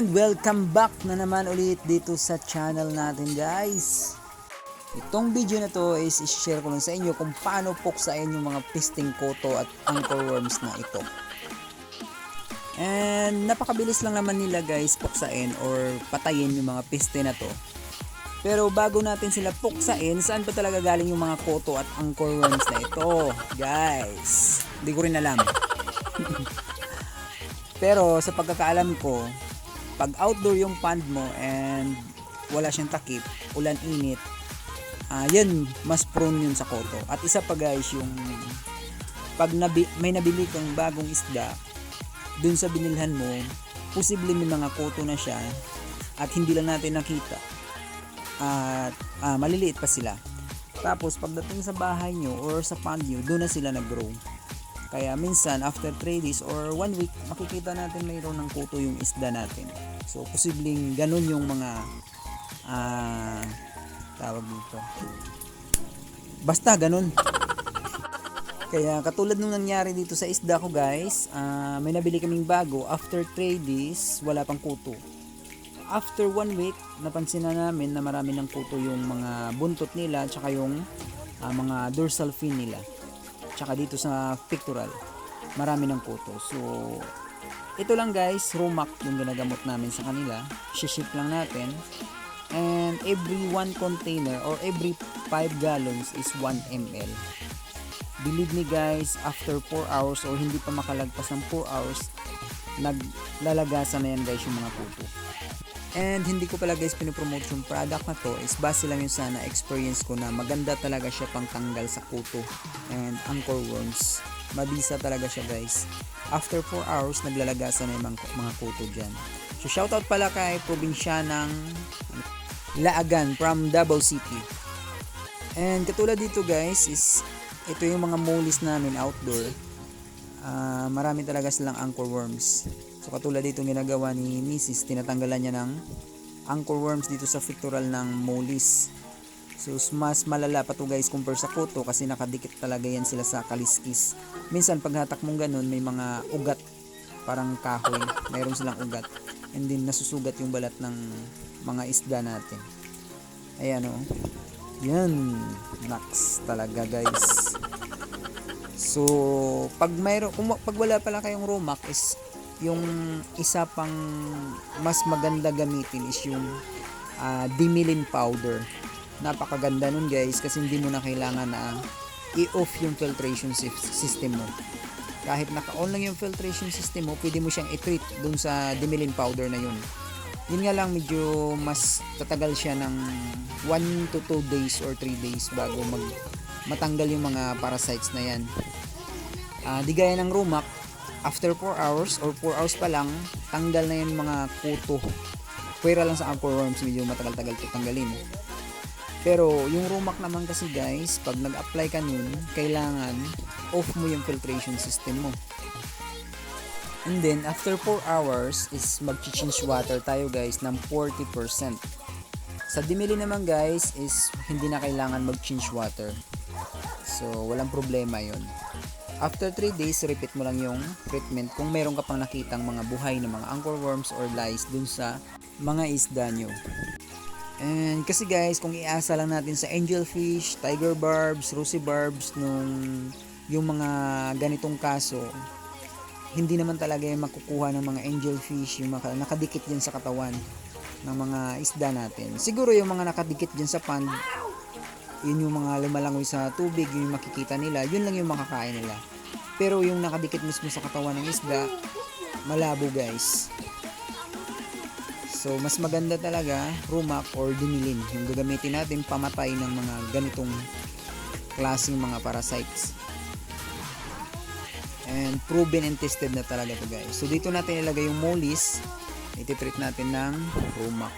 And welcome back na naman ulit dito sa channel natin guys. Itong video na to is i-share ko lang sa inyo kung paano puksain yung mga pisting koto at anchor worms na ito. And napakabilis lang naman nila guys puksain or patayin yung mga piste na to. Pero bago natin sila puksain, saan pa talaga galing yung mga koto at anchor worms na ito? Guys, hindi ko rin alam. Pero sa pagkakaalam ko, pag outdoor yung pond mo and wala siyang takip, ulan init, ah yan, mas prone yun sa koto. At isa pa guys, yung pag nabi, may nabili kang bagong isda, dun sa binilhan mo, posible may mga koto na siya at hindi lang natin nakita. At ah, maliliit pa sila. Tapos pagdating sa bahay nyo or sa pond nyo, doon na sila nag-grow. Kaya minsan after 3 days or 1 week, makikita natin mayroon ng kuto yung isda natin. So posibleng ganun yung mga ah tawag dito. Basta ganun. Kaya katulad nung nangyari dito sa isda ko guys, ah, may nabili kaming bago after 3 days, wala pang kuto. After 1 week, napansin na namin na marami ng kuto yung mga buntot nila tsaka yung ah, mga dorsal fin nila tsaka dito sa pictorial marami ng kuto so ito lang guys rumac yung ginagamot namin sa kanila. Ship lang natin. And every 1 container or every 5 gallons is 1 ml believe me guys after 4 hours or hindi pa makalagpas ng 4 hours naglalagasan na yan guys yung mga kuto And hindi ko pala guys pinopromote yung product na to is base lang yung sana experience ko na maganda talaga siya pang tanggal sa kuto and anchor worms. Mabisa talaga siya guys. After 4 hours naglalagasan na yung mga, kuto dyan. So shoutout pala kay probinsya ng Laagan from Davao City. And katulad dito guys is ito yung mga molis namin outdoor. Ah, marami talaga silang anchor worms. So katulad dito ginagawa ni Mrs. tinatanggalan niya ng anchor worms dito sa pectoral ng molis. So mas malala pa to guys compare sa koto kasi nakadikit talaga yan sila sa kaliskis. Minsan pag hatak mong ganun may mga ugat parang kahoy. Mayroon silang ugat. And then nasusugat yung balat ng mga isda natin. Ayan o. Yan. Naks talaga guys. So, pag mayroon kung pag wala pala kayong romac is yung isa pang mas maganda gamitin is yung uh, dimilin powder. Napakaganda nun guys kasi hindi mo na kailangan na i-off yung filtration system mo. Kahit naka-on lang yung filtration system mo, pwede mo siyang i-treat dun sa dimilin powder na yun. Yun nga lang medyo mas tatagal siya ng 1 to 2 days or 3 days bago mag matanggal yung mga parasites na yan. Uh, di gaya ng rumac, after 4 hours or 4 hours pa lang, tanggal na yung mga kuto. Pwera lang sa worms, medyo matagal-tagal ito tanggalin. Pero yung rumac naman kasi guys, pag nag-apply ka nun, kailangan off mo yung filtration system mo. And then, after 4 hours, is mag-change water tayo guys ng 40%. Sa dimili naman guys, is hindi na kailangan mag-change water. So, walang problema yon After 3 days, repeat mo lang yung treatment kung meron ka pang nakitang mga buhay na mga anchor worms or lice dun sa mga isda nyo. And kasi guys, kung iasa lang natin sa angelfish, tiger barbs, rosy barbs, nung yung mga ganitong kaso, hindi naman talaga yung makukuha ng mga angelfish, yung mga nakadikit dyan sa katawan ng mga isda natin. Siguro yung mga nakadikit dyan sa pond, yun yung mga lumalangoy sa tubig, yun yung makikita nila, yun lang yung makakain nila. Pero yung nakadikit mismo sa katawan ng isda, malabo guys. So, mas maganda talaga rumac or dinilin. Yung gagamitin natin pamatay ng mga ganitong klaseng mga parasites. And proven and tested na talaga to guys. So, dito natin ilagay yung molis. Ititreat natin ng rumac.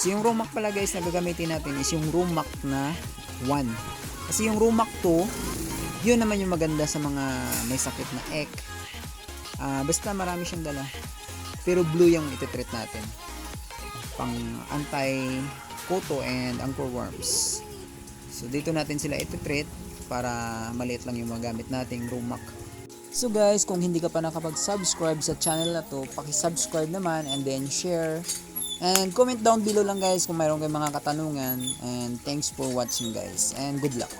So, yung rumac pala guys na gagamitin natin is yung rumac na 1. Kasi yung rumac 2, yun naman yung maganda sa mga may sakit na ek. Uh, basta marami siyang dala. Pero blue yung ititreat natin. Pang anti-koto and anchor worms. So dito natin sila ititreat para maliit lang yung magamit nating rumac. So guys, kung hindi ka pa nakapag-subscribe sa channel na to, paki-subscribe naman and then share. And comment down below lang guys kung mayroon kayong mga katanungan. And thanks for watching guys. And good luck.